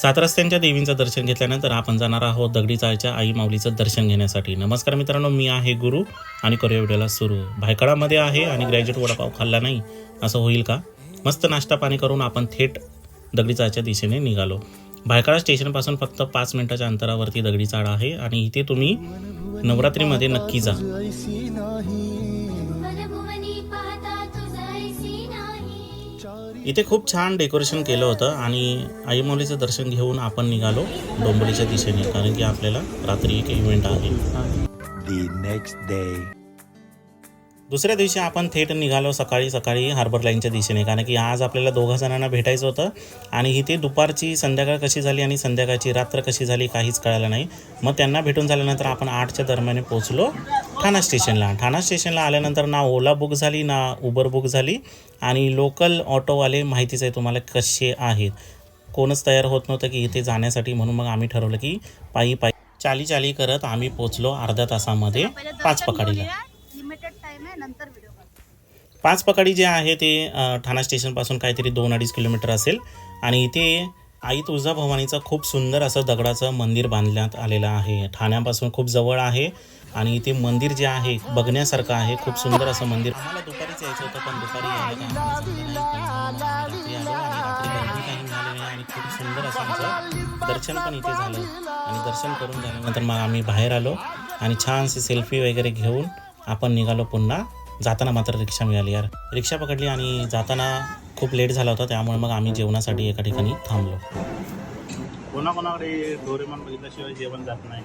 सात रस्त्यांच्या देवींचं दर्शन घेतल्यानंतर आपण जाणार आहोत दगडी चाळच्या आई माऊलीचं दर्शन घेण्यासाठी. नमस्कार मित्रांनो मी आहे गुरु आणि करूया व्हिडिओला सुरू. भायखळामध्ये आहे आणि ग्रॅज्युएट वडापाव खाल्ला नाही असं होईल का? मस्त नाश्ता पाणी करून आपण थेट दगडी चाळच्या दिशेने निघालो. भायखळा स्टेशनपासून फक्त पाच मिनिटाच्या अंतरावरती दगडी चाळ आहे आणि इथे तुम्ही नवरात्रीमध्ये नक्की जा. इथे खूप छान डेकोरेशन केलं होतं आणि आई माऊलीचं दर्शन घेऊन आपण निघालो डोंबोलीच्या दिशेने कारण की आपल्याला रात्री एक इव्हेंट आहे. दुसऱ्या दिवशी आपण थेट निघालो सकाळी सकाळी हार्बर लाईनच्या दिशेने कारण की आज आपल्याला दोघा जणांना भेटायचं होतं आणि इथे दुपारची संध्याकाळ कशी झाली आणि संध्याकाळची रात्र कशी झाली काहीच कळालं नाही. मग त्यांना भेटून झाल्यानंतर आपण आठच्या दरम्यान पोहोचलो. ठाणा स्टेशनला. ठाणा स्टेशनला आल्यानंतर ना ओला बुक झाली ना उबर बुक झाली आणि लोकल ऑटोवाले माहितीच आहे तुम्हाला कसे आहेत? कोणच तयार होत नव्हतं की इथे जाण्यासाठी म्हणून मग आम्ही ठरवलं की पायी पायी चाली चाली करत आम्ही पोचलो अर्ध्या तासामध्ये पाच पकाडीला पाच पकाडी जे आहे ते ठाणा स्टेशनपासून काहीतरी दोन अडीच किलोमीटर असेल आणि इथे आई तुळजाभवानीचं खूप सुंदर असं दगडाचं मंदिर बांधण्यात आलेलं आहे. ठाण्यापासून खूप जवळ आहे आणि इथे मंदिर जे आहे बघण्यासारखं आहे. खूप सुंदर असं मंदिर. आम्हाला दुपारीच यायचं होतं पण दुपारी यायला आणि काही आणि खूप सुंदर असं आमचं दर्शन पण इथे झालं. आणि दर्शन करून झाल्यानंतर मग आम्ही बाहेर आलो आणि छानशी सेल्फी वगैरे घेऊन आपण निघालो पुन्हा जाताना मात्र रिक्षा मिळाली यार. रिक्षा पकडली आणि जाताना खूप लेट झाला होता त्यामुळे मग आम्ही जेवणासाठी एका ठिकाणी थांबलो. कोणाकोणाकडे डोरेमॉन बघितल्याशिवाय जेवण जात नाही.